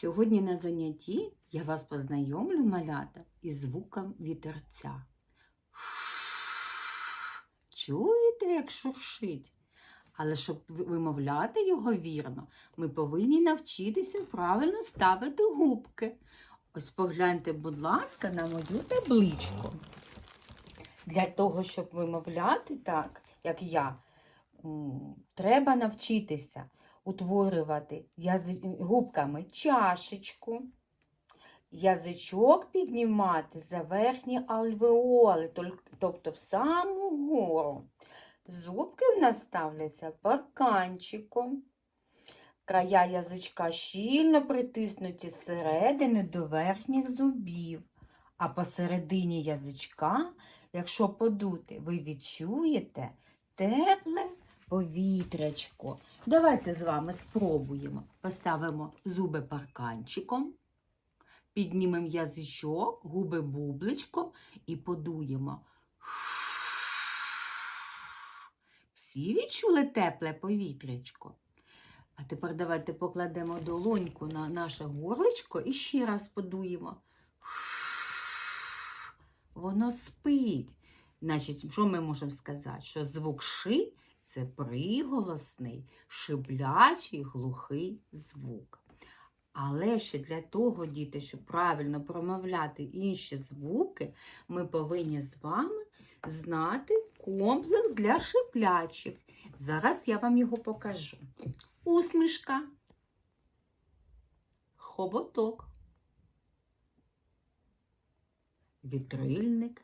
Сьогодні на занятті я вас познайомлю малята із звуком вітерця. Чуєте, як шуршить? Але щоб вимовляти його вірно, ми повинні навчитися правильно ставити губки. Ось погляньте, будь ласка, на мою табличку. Для того, щоб вимовляти так, як я, треба навчитися утворювати губками чашечку, язичок піднімати за верхні альвеоли, тобто в саму гору. Зубки в нас ставляться парканчиком. Края язичка щільно притиснуті зсередини до верхніх зубів. А посередині язичка, якщо подути, ви відчуєте тепле повітрячко. Давайте з вами спробуємо. Поставимо зуби парканчиком, піднімемо язичок, губи бубличком і подуємо. Всі відчули тепле повітрячко? А тепер давайте покладемо долоньку на наше горличко і ще раз подуємо. Воно спить. Значить, що ми можемо сказати? Що звук ши це приголосний, шиблячий, глухий звук. Але ще для того, діти, щоб правильно промовляти інші звуки, ми повинні з вами знати комплекс для шиплячих. Зараз я вам його покажу. Усмішка, хоботок, вітрильник,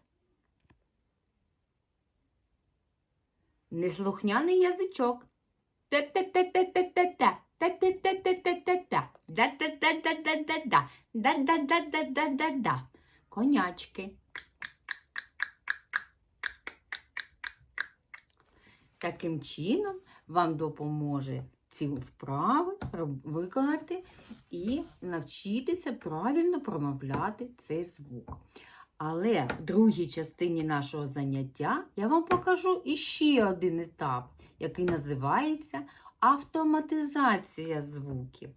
неслухняний язичок. Конячки. Таким чином вам допоможе ці вправи виконати і навчитися правильно промовляти цей звук. Але в другій частині нашого заняття я вам покажу іще один етап, який називається автоматизація звуків.